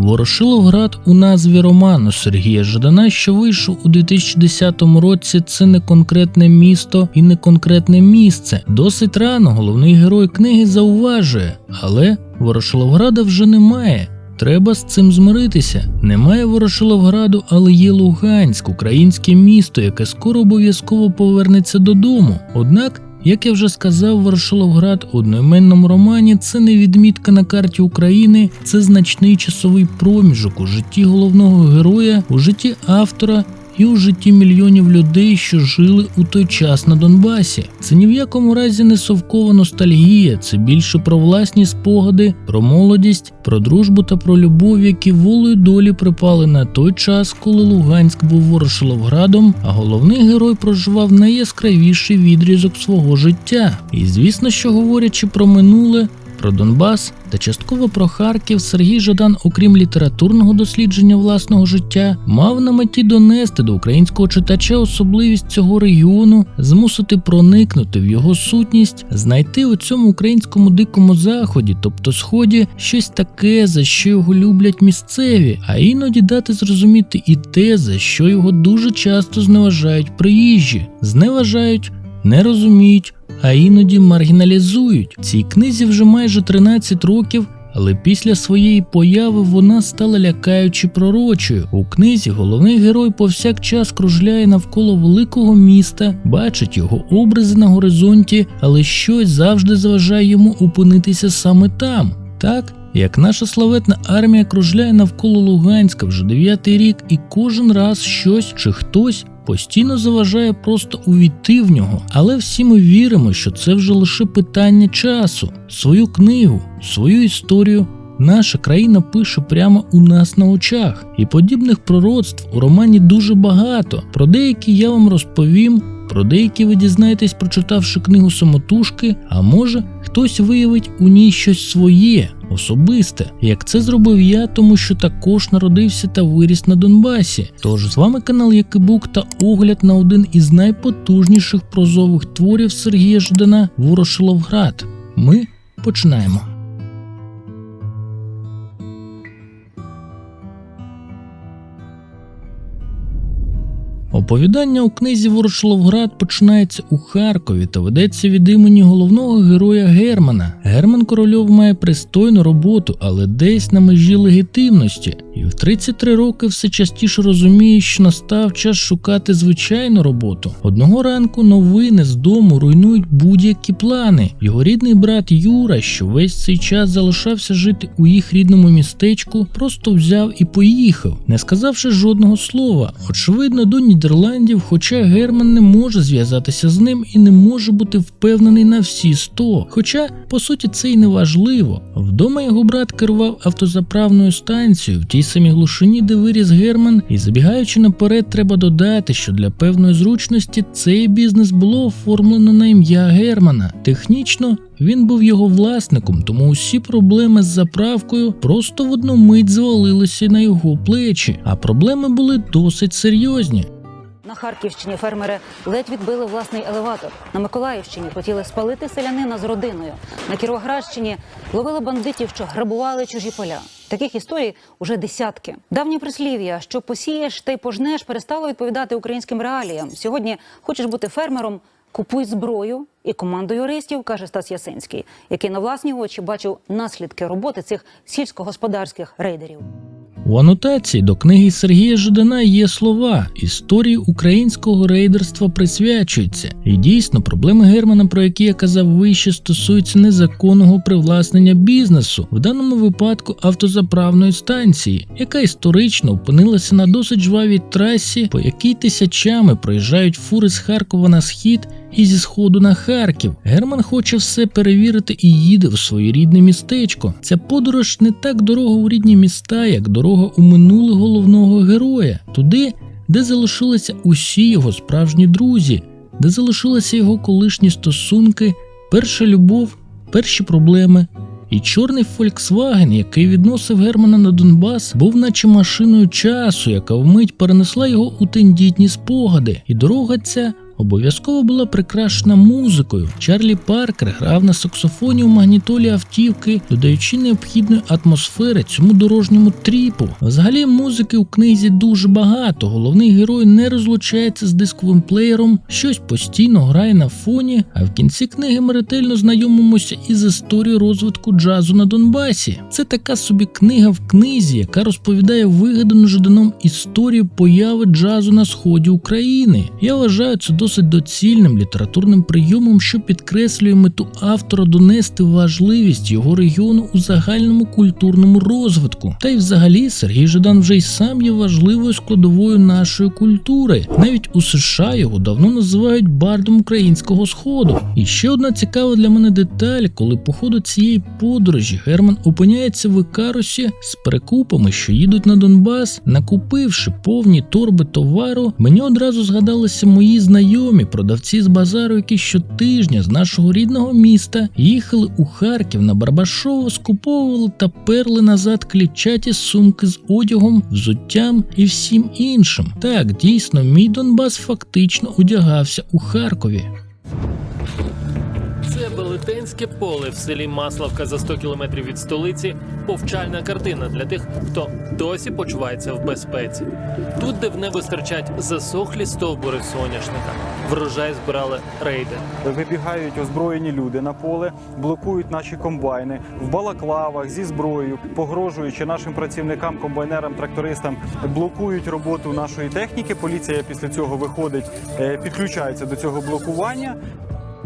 Ворошиловград у назві роману Сергія Жадана, що вийшов у 2010 році, це не конкретне місто і не конкретне місце. Досить рано головний герой книги зауважує, але Ворошиловграда вже немає. Треба з цим змиритися. Немає Ворошиловграду, але є Луганськ, українське місто, яке скоро обов'язково повернеться додому. Однак, як я вже сказав, Ворошиловград у одноіменному романі це не відмітка на карті України, це значний часовий проміжок у житті головного героя, у житті автора і у житті мільйонів людей, що жили у той час на Донбасі. Це ні в якому разі не совкова ностальгія, це більше про власні спогади, про молодість, про дружбу та про любов, які волею долі припали на той час, коли Луганськ був Ворошиловградом, а головний герой проживав найяскравіший відрізок свого життя. І звісно, що говорячи про минуле. Про Донбас та частково про Харків Сергій Жадан, окрім літературного дослідження власного життя, мав на меті донести до українського читача особливість цього регіону, змусити проникнути в його сутність, знайти у цьому українському дикому заході, тобто сході, щось таке, за що його люблять місцеві, а іноді дати зрозуміти і те, за що його дуже часто зневажають приїжджі, зневажають, не розуміють а іноді маргіналізують. Цій книзі вже майже 13 років. Але після своєї появи вона стала лякаючи пророчою. У книзі головний герой повсякчас кружляє навколо великого міста, бачить його образи на горизонті, але щось завжди заважає йому опинитися саме там. Так, як наша славетна армія кружляє навколо Луганська вже дев'ятий рік, і кожен раз щось чи хтось постійно заважає просто увійти в нього, але всі ми віримо, що це вже лише питання часу. Свою книгу, свою історію наша країна пише прямо у нас на очах, і подібних пророцтв у романі дуже багато. Про деякі я вам розповім. Про деякі ви дізнаєтесь, прочитавши книгу самотужки, а може хтось виявить у ній щось своє, особисте, як це зробив я, тому що також народився та виріс на Донбасі. Тож з вами канал Якибук та огляд на один із найпотужніших прозових творів Сергія Ждана Ворошиловград. Ми починаємо. Оповідання у книзі Ворошиловград починається у Харкові та ведеться від імені головного героя Германа. Герман Корольов має пристойну роботу, але десь на межі легітимності, і в 33 роки все частіше розуміє, що настав час шукати звичайну роботу. Одного ранку новини з дому руйнують будь-які плани. Його рідний брат Юра, що весь цей час залишався жити у їх рідному містечку, просто взяв і поїхав, не сказавши жодного слова. Очевидно, до Нідерландів, хоча Герман не може зв'язатися з ним і не може бути впевнений на всі сто. Хоча, по суті, це й не важливо. Вдома його брат керував автозаправною станцією в тій самій глушині, де виріс Герман, і забігаючи наперед, треба додати, що для певної зручності цей бізнес було оформлено на ім'я Германа. Технічно він був його власником, тому усі проблеми з заправкою просто в одну мить звалилися на його плечі, а проблеми були досить серйозні. На Харківщині фермери ледь відбили власний елеватор. На Миколаївщині хотіли спалити селянина з родиною. На Кіровоградщині ловили бандитів, що грабували чужі поля. Таких історій уже десятки. Давнє прислів'я, що посієш та й пожнеш, перестало відповідати українським реаліям. Сьогодні хочеш бути фермером. Купуй зброю і команду юристів, каже Стас Ясинський, який на власні очі бачив наслідки роботи цих сільськогосподарських рейдерів. У анотації до книги Сергія Жидана є слова історії українського рейдерства присвячуються. І дійсно, проблеми Германа, про які я казав вище, стосуються незаконного привласнення бізнесу, в даному випадку автозаправної станції, яка історично опинилася на досить жвавій трасі, по якій тисячами проїжджають фури з Харкова на схід. І зі сходу на Харків Герман хоче все перевірити і їде в своє рідне містечко. Ця подорож не так дорога у рідні міста, як дорога у минуле головного героя, туди, де залишилися усі його справжні друзі, де залишилися його колишні стосунки, перша любов, перші проблеми. І чорний Фольксваген, який відносив Германа на Донбас, був наче машиною часу, яка вмить перенесла його у тендітні спогади, і дорога ця обов'язково була прикрашена музикою. Чарлі Паркер грав на саксофоні у магнітолі автівки, додаючи необхідної атмосфери цьому дорожньому тріпу. Взагалі музики у книзі дуже багато. Головний герой не розлучається з дисковим плеєром, щось постійно грає на фоні. А в кінці книги ми ретельно знайомимося із історією розвитку джазу на Донбасі. Це така собі книга в книзі, яка розповідає вигадану Жданом історію появи джазу на сході України. Я вважаю це досить доцільним літературним прийомом, що підкреслює мету автора донести важливість його регіону у загальному культурному розвитку. Та й взагалі Сергій Жадан вже й сам є важливою складовою нашої культури. Навіть у США його давно називають бардом українського сходу. І ще одна цікава для мене деталь, коли по ходу цієї подорожі Герман опиняється в Ікарусі з перекупами, що їдуть на Донбас, накупивши повні торби товару, мені одразу згадалися мої знайомі продавці з базару, які щотижня з нашого рідного міста їхали у Харків на Барбашово, скуповували та перли назад клітчаті сумки з одягом, взуттям і всім іншим. Так, дійсно, мій Донбас фактично одягався у Харкові. Велетенське поле в селі Маславка за 100 кілометрів від столиці. Повчальна картина для тих, хто досі почувається в безпеці. Тут, де в небо стирчать засохлі стовбури соняшника, врожай збирали рейди. Вибігають озброєні люди на поле, блокують наші комбайни в балаклавах зі зброєю, погрожуючи нашим працівникам, комбайнерам, трактористам, блокують роботу нашої техніки. Поліція після цього виходить, е, підключається до цього блокування.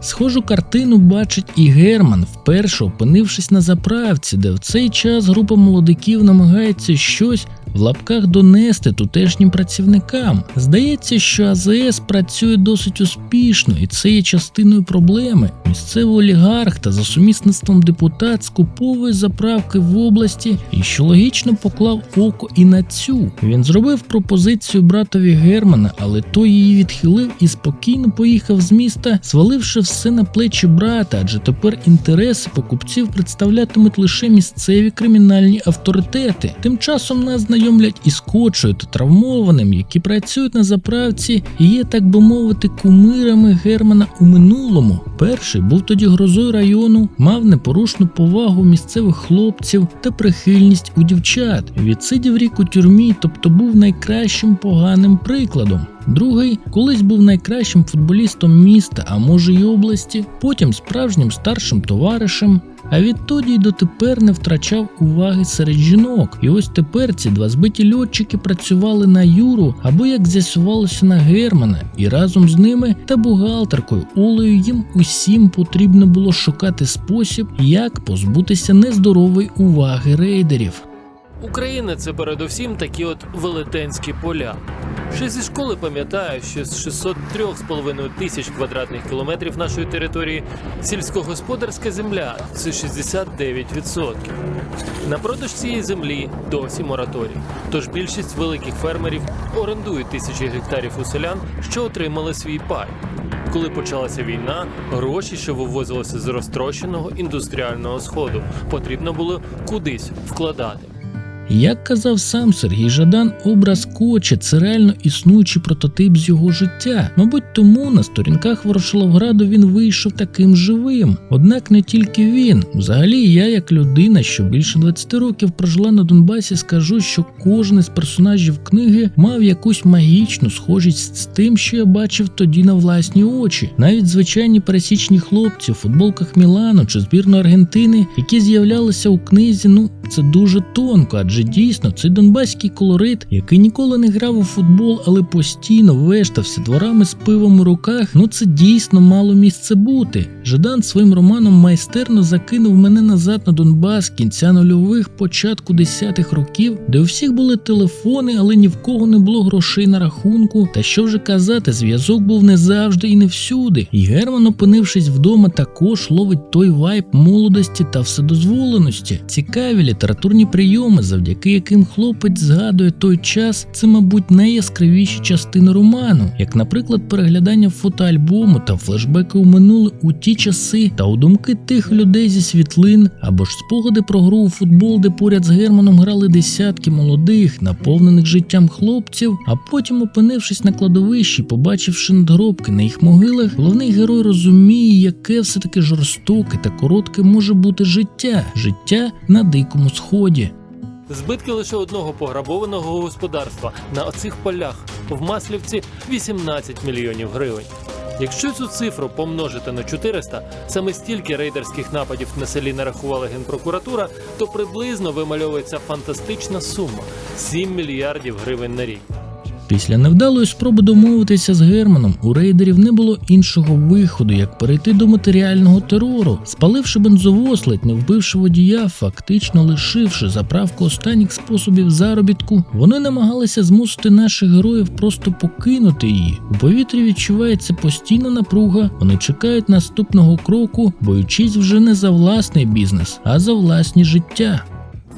Схожу картину бачить і Герман, вперше опинившись на заправці, де в цей час група молодиків намагається щось в лапках донести тутешнім працівникам. Здається, що АЗС працює досить успішно, і це є частиною проблеми. Місцевий олігарх та за сумісництвом депутат скуповує заправки в області і що логічно поклав око і на цю. Він зробив пропозицію братові Германа, але той її відхилив і спокійно поїхав з міста, зваливши все на плечі брата, адже тепер інтереси покупців представлятимуть лише місцеві кримінальні авторитети. Тим часом нас знайомлять із кочою та травмованим, які працюють на заправці і є, так би мовити, кумирами Германа у минулому. Перший був тоді грозою району, мав непорушну повагу місцевих хлопців та прихильність у дівчат. Відсидів рік у тюрмі, тобто був найкращим поганим прикладом. Другий колись був найкращим футболістом міста, а може й області, потім справжнім старшим товаришем. А відтоді й дотепер не втрачав уваги серед жінок. І ось тепер ці два збиті льотчики працювали на Юру або як з'ясувалося на Германа, і разом з ними та бухгалтеркою Олею їм усім потрібно було шукати спосіб, як позбутися нездорової уваги рейдерів. Україна це передусім такі от велетенські поля. Ще зі школи пам'ятаю, що з 603,5 тисяч квадратних кілометрів нашої території сільськогосподарська земля це 69%. На продаж цієї землі досі мораторій. Тож більшість великих фермерів орендують тисячі гектарів у селян, що отримали свій пай. Коли почалася війна, гроші, що вивозилися з розтрощеного індустріального сходу, потрібно було кудись вкладати. Як казав сам Сергій Жадан, образ Коча це реально існуючий прототип з його життя. Мабуть, тому на сторінках Ворошиловграду він вийшов таким живим. Однак не тільки він. Взагалі, я, як людина, що більше 20 років прожила на Донбасі, скажу, що кожен із персонажів книги мав якусь магічну схожість з тим, що я бачив тоді на власні очі. Навіть звичайні пересічні хлопці у футболках Мілану чи збірної Аргентини, які з'являлися у книзі, ну це дуже тонко, адже дійсно цей донбаський колорит, який ніколи не грав у футбол, але постійно вештався дворами з пивом у руках. Ну це дійсно мало місце бути. Жадан своїм романом майстерно закинув мене назад на Донбас кінця нульових, початку десятих років, де у всіх були телефони, але ні в кого не було грошей на рахунку. Та що вже казати, зв'язок був не завжди і не всюди. І Герман, опинившись вдома, також ловить той вайб молодості та вседозволеності. Цікаві літературні прийоми, завдяки яким хлопець згадує той час, це, мабуть, найяскравіші частини роману, як, наприклад, переглядання фотоальбому та флешбеки у минуле у ті часи та у думки тих людей зі світлин, або ж спогади про гру у футбол, де поряд з Германом грали десятки молодих, наповнених життям хлопців, а потім, опинившись на кладовищі, побачивши надгробки на їх могилах, головний герой розуміє, яке все таки жорстоке та коротке може бути життя, життя на дикому сході. Збитки лише одного пограбованого господарства на оцих полях в Маслівці 18 мільйонів гривень. Якщо цю цифру помножити на 400, саме стільки рейдерських нападів на селі нарахувала генпрокуратура, то приблизно вимальовується фантастична сума 7 мільярдів гривень на рік. Після невдалої спроби домовитися з Германом у рейдерів не було іншого виходу, як перейти до матеріального терору, спаливши бензовоз, ледь не вбивши водія, фактично лишивши заправку останніх способів заробітку, вони намагалися змусити наших героїв просто покинути її. У повітрі відчувається постійна напруга. Вони чекають наступного кроку, боючись вже не за власний бізнес, а за власні життя.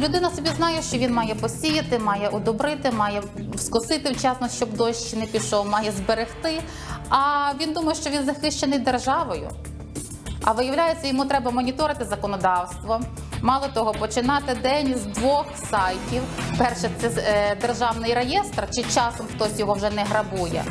Людина собі знає, що він має посіяти, має удобрити, має скосити вчасно, щоб дощ не пішов, має зберегти. А він думає, що він захищений державою. А виявляється, йому треба моніторити законодавство. Мало того, починати день з двох сайтів. Перше це е, державний реєстр, чи часом хтось його вже не грабує.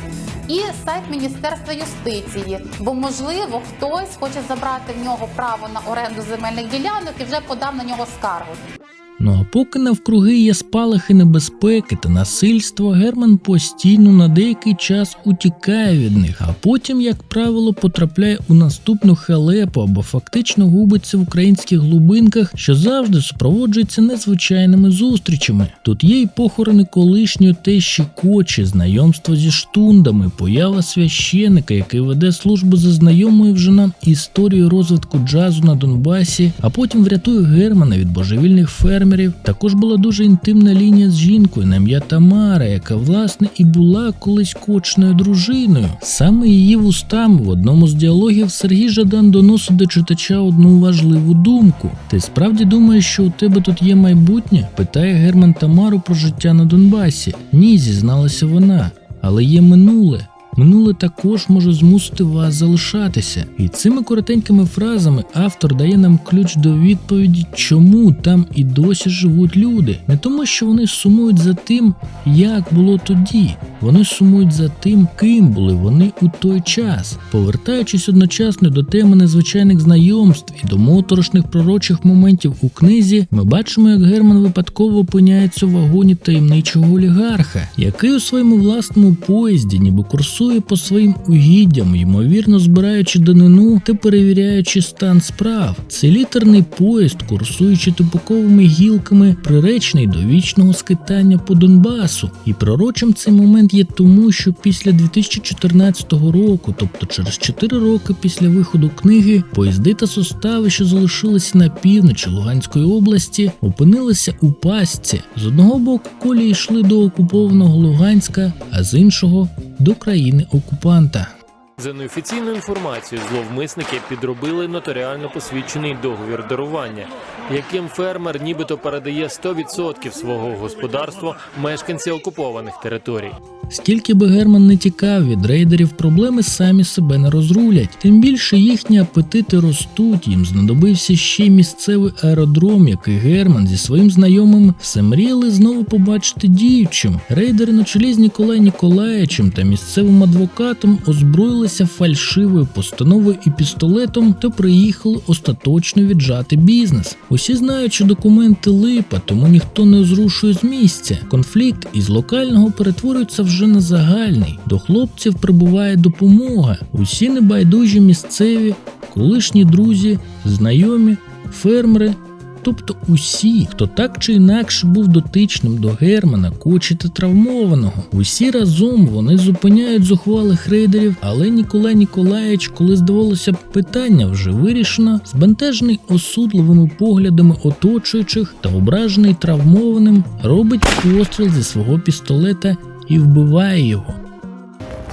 І сайт Міністерства юстиції, бо можливо хтось хоче забрати в нього право на оренду земельних ділянок і вже подав на нього скаргу. Ну а поки навкруги є спалахи небезпеки та насильства, Герман постійно на деякий час утікає від них, а потім, як правило, потрапляє у наступну халепу або фактично губиться в українських глибинках, що завжди супроводжується незвичайними зустрічами. Тут є й похорони колишньої тещі Кочі, знайомство зі штундами, поява священика, який веде службу за знайомою вже нам історією розвитку джазу на Донбасі, а потім врятує Германа від божевільних фермерів. Також була дуже інтимна лінія з жінкою на ім'я Тамара, яка власне і була колись кочною дружиною. Саме її вустами в одному з діалогів Сергій Жадан доносить до читача одну важливу думку. Ти справді думаєш, що у тебе тут є майбутнє? питає Герман Тамару про життя на Донбасі. Ні, зізналася вона, але є минуле. Минуле також може змусити вас залишатися, і цими коротенькими фразами автор дає нам ключ до відповіді, чому там і досі живуть люди. Не тому, що вони сумують за тим, як було тоді. Вони сумують за тим, ким були вони у той час, повертаючись одночасно до теми незвичайних знайомств і до моторошних пророчих моментів у книзі, ми бачимо, як Герман випадково опиняється у вагоні таємничого олігарха, який у своєму власному поїзді, ніби курсує по своїм угіддям, ймовірно збираючи данину та перевіряючи стан справ. Цей літерний поїзд, курсуючи тупиковими гілками, приречений до вічного скитання по Донбасу. І пророчим цей момент є тому, що після 2014 року, тобто через 4 роки після виходу книги, поїзди та состави, що залишилися на півночі Луганської області, опинилися у пастці. З одного боку колії йшли до окупованого Луганська, а з іншого до країни окупанта. За неофіційною інформацією, зловмисники підробили нотаріально посвідчений договір дарування, яким фермер нібито передає 100% свого господарства мешканці окупованих територій. Скільки би Герман не тікав від рейдерів, проблеми самі себе не розрулять. Тим більше їхні апетити ростуть. Їм знадобився ще місцевий аеродром, який Герман зі своїм знайомим все мріяли знову побачити діючим. Рейдери на чолі з Ніколаєм Ніколаєчем та місцевим адвокатом озброїлися фальшивою постановою і пістолетом та приїхали остаточно віджати бізнес. Усі знають, що документи липа, тому ніхто не зрушує з місця. Конфлікт із локального перетворюється вже на загальний. До хлопців прибуває допомога. Усі небайдужі місцеві, колишні друзі, знайомі, фермери. Тобто усі, хто так чи інакше був дотичним до Германа, Кочі та травмованого, усі разом вони зупиняють зухвалих рейдерів, але Ніколай Ніколаєч, коли здавалося б, питання вже вирішено, збентежений осудливими поглядами оточуючих та ображений травмованим, робить постріл зі свого пістолета і вбиває його.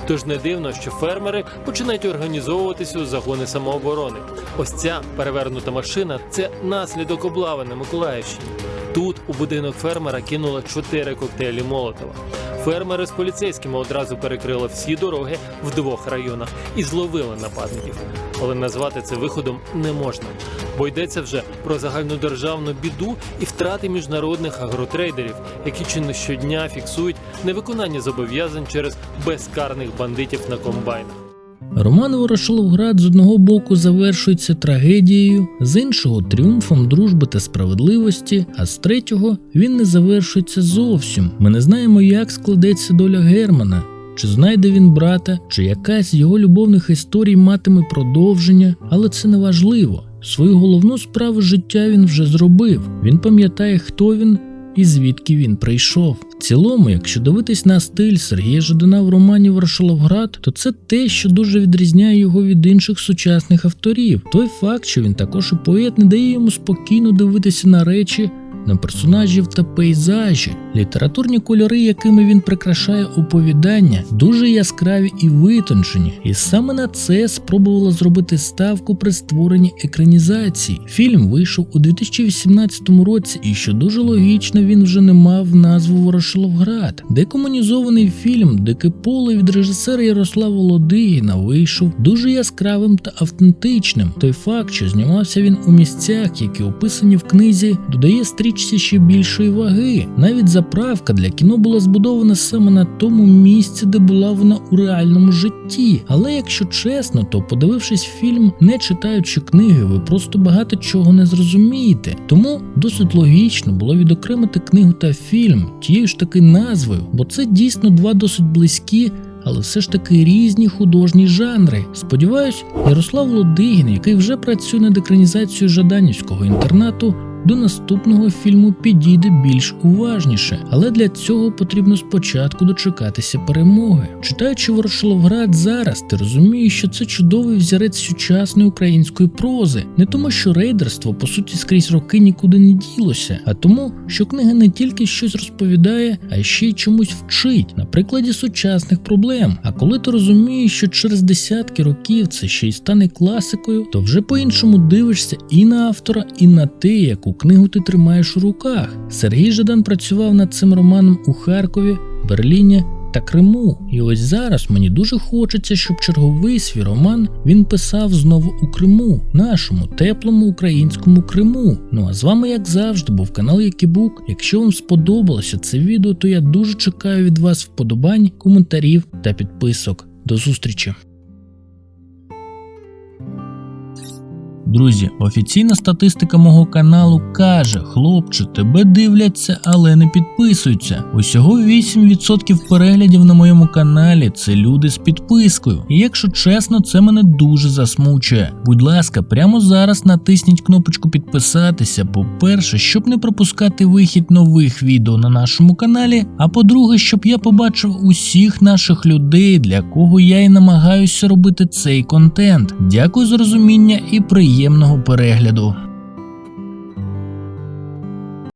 Тож не дивно, що фермери починають організовуватися у загони самооборони. Ось ця перевернута машина це наслідок облави на Миколаївщині. Тут у будинок фермера кинуло чотири коктейлі Молотова. Фермери з поліцейськими одразу перекрили всі дороги в двох районах і зловили нападників. Але назвати це виходом не можна, бо йдеться вже про загальнодержавну біду і втрати міжнародних агротрейдерів, які чи не щодня фіксують невиконання зобов'язань через безкарних бандитів на комбайнах. Роман Ворошиловград з одного боку завершується трагедією, з іншого тріумфом дружби та справедливості, а з третього він не завершується зовсім. Ми не знаємо, як складеться доля Германа. Чи знайде він брата, чи якась з його любовних історій матиме продовження, але це не важливо. Свою головну справу життя він вже зробив. Він пам'ятає, хто він і звідки він прийшов. В цілому, якщо дивитись на стиль Сергія Жадана в романі Ворошиловград, то це те, що дуже відрізняє його від інших сучасних авторів. Той факт, що він також і поет, не дає йому спокійно дивитися на речі. На персонажів та пейзажі, літературні кольори, якими він прикрашає оповідання, дуже яскраві і витончені, і саме на це спробувала зробити ставку при створенні екранізації. Фільм вийшов у 2018 році, і що дуже логічно, він вже не мав назву Ворошиловград. Декомунізований фільм Дике поле від режисера Ярослава Лодигіна вийшов дуже яскравим та автентичним. Той факт, що знімався він у місцях, які описані в книзі, додає стрічці ще більшої ваги. Навіть заправка для кіно була збудована саме на тому місці, де була вона у реальному житті. Але якщо чесно, то подивившись фільм, не читаючи книги, ви просто багато чого не зрозумієте. Тому досить логічно було відокремити книгу та фільм тією ж таки назвою, бо це дійсно два досить близькі. Але все ж таки різні художні жанри. Сподіваюсь, Ярослав Лодигін, який вже працює над екранізацією жаданівського інтернату, до наступного фільму підійде більш уважніше, але для цього потрібно спочатку дочекатися перемоги. Читаючи Ворошиловград зараз, ти розумієш, що це чудовий взірець сучасної української прози, не тому, що рейдерство по суті скрізь роки нікуди не ділося, а тому, що книга не тільки щось розповідає, а ще й чомусь вчить на прикладі сучасних проблем. А коли ти розумієш, що через десятки років це ще й стане класикою, то вже по-іншому дивишся і на автора, і на те, яку книгу ти тримаєш у руках. Сергій Жадан працював над цим романом у Харкові, Берліні та Криму. І ось зараз мені дуже хочеться, щоб черговий свій роман він писав знову у Криму, нашому теплому українському Криму. Ну а з вами, як завжди, був канал Якібук. Якщо вам сподобалося це відео, то я дуже чекаю від вас вподобань, коментарів та підписок. До зустрічі! Друзі, офіційна статистика мого каналу каже: хлопче, тебе дивляться, але не підписуються. Усього 8% переглядів на моєму каналі це люди з підпискою. І якщо чесно, це мене дуже засмучує. Будь ласка, прямо зараз натисніть кнопочку підписатися. По-перше, щоб не пропускати вихід нових відео на нашому каналі. А по-друге, щоб я побачив усіх наших людей, для кого я і намагаюся робити цей контент. Дякую за розуміння і приємного перегляду.